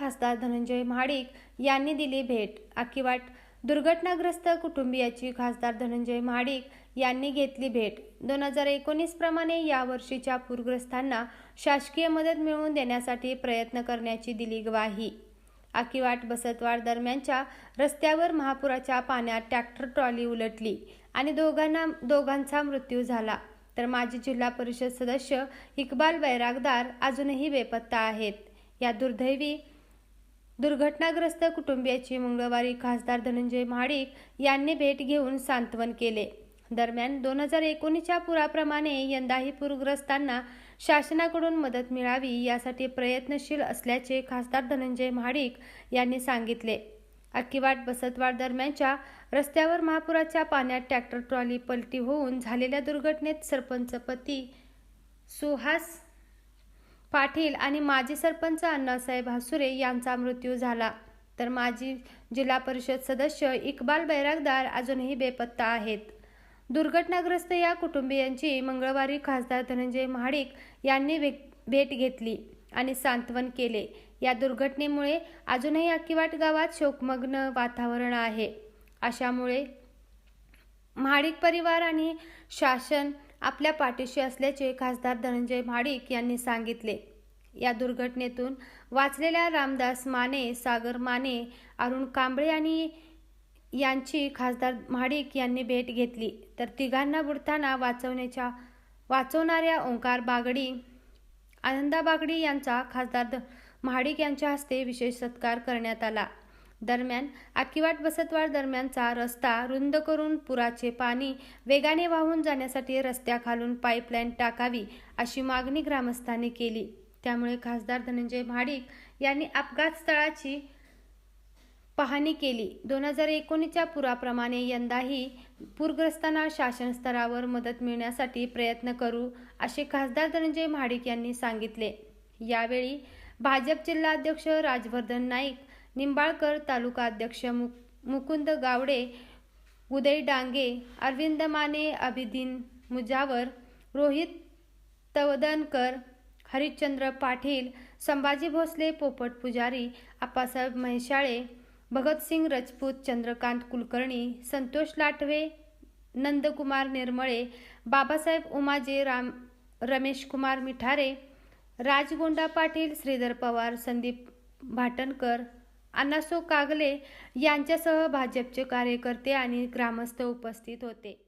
खासदार धनंजय महाडिक यांनी दिली भेट. आकिवाट दुर्घटनाग्रस्त कुटुंबियाची खासदार धनंजय महाडिक यांनी घेतली भेट. दोन हजार एकोणीस प्रमाणे या वर्षीच्या पूरग्रस्तांना शासकीय मदत मिळवून देण्यासाठी प्रयत्न करण्याची दिली ग्वाही. आकिवाट बसतवाड दरम्यानच्या रस्त्यावर महापुराच्या पाण्यात ट्रॅक्टर ट्रॉली उलटली आणि दोघांना दोघांचा मृत्यू झाला. तर माजी जिल्हा परिषद सदस्य इक्बाल बैरागदार अजूनही बेपत्ता आहेत. या दुर्दैवी दुर्घटनाग्रस्त कुटुंबियाची मंगळवारी खासदार धनंजय महाडिक यांनी भेट घेऊन सांत्वन केले. दरम्यान दोन हजार एकोणीसच्या पुराप्रमाणे यंदाही पूरग्रस्तांना शासनाकडून मदत मिळावी यासाठी प्रयत्नशील असल्याचे खासदार धनंजय महाडिक यांनी सांगितले. अक्कीवाट बसतवाड दरम्यानच्या रस्त्यावर महापुराच्या पाण्यात ट्रॅक्टर ट्रॉली पलटी होऊन झालेल्या दुर्घटनेत सरपंच पती सुहास पाटील आणि माजी सरपंच अण्णासाहेब हासुरे यांचा मृत्यू झाला. तर माजी जिल्हा परिषद सदस्य इक्बाल बैरागदार अजूनही बेपत्ता आहेत. दुर्घटनाग्रस्त या कुटुंबियांची मंगळवारी खासदार धनंजय महाडिक यांनी भेट घेतली आणि सांत्वन केले. या दुर्घटनेमुळे अजूनही अक्कीवाट गावात शोकमग्न वातावरण आहे. अशामुळे महाडिक परिवार आणि शासन आपल्या पाठीशी असल्याचे खासदार धनंजय महाडिक यांनी सांगितले. या दुर्घटनेतून वाचलेल्या रामदास माने सागर माने अरुण कांबळे आणि यांची खासदार महाडिक यांनी भेट घेतली. तर तिघांना बुडताना वाचवण्याच्या वाचवणाऱ्या ओंकार बागडी आनंदा बागडी यांचा खासदार द- महाडिक यांच्या हस्ते विशेष सत्कार करण्यात आला. दरम्यान आकिवाट बसतवाड दरम्यानचा रस्ता रुंद करून पुराचे पाणी वेगाने वाहून जाण्यासाठी रस्त्याखालून पाईपलाईन टाकावी अशी मागणी ग्रामस्थांनी केली. त्यामुळे खासदार धनंजय महाडिक यांनी अपघात स्थळाची पाहणी केली. दोन हजार एकोणीसच्या पुराप्रमाणे यंदाही पूरग्रस्तांना शासन स्तरावर मदत मिळण्यासाठी प्रयत्न करू असे खासदार धनंजय महाडिक यांनी सांगितले. यावेळी भाजप जिल्हाध्यक्ष राजवर्धन नाईक निंबाळकर तालुका अध्यक्ष मु मुकुंद गावडे उदय डांगे अरविंद माने अभिदीन मुजावर रोहित तवदनकर हरिश्चंद्र पाटील संभाजी भोसले पोपट पुजारी आप्पासाहेब म्हैशाळे भगतसिंग राजपूत चंद्रकांत कुलकर्णी संतोष लाटवे नंदकुमार निर्मळे बाबासाहेब उमाजे राम रमेश कुमार मिठारे राजगोंडा पाटील श्रीधर पवार संदीप भाटणकर अनासो कागले यांच्यासह भाजपचे कार्यकर्ते आणि ग्रामस्थ उपस्थित होते.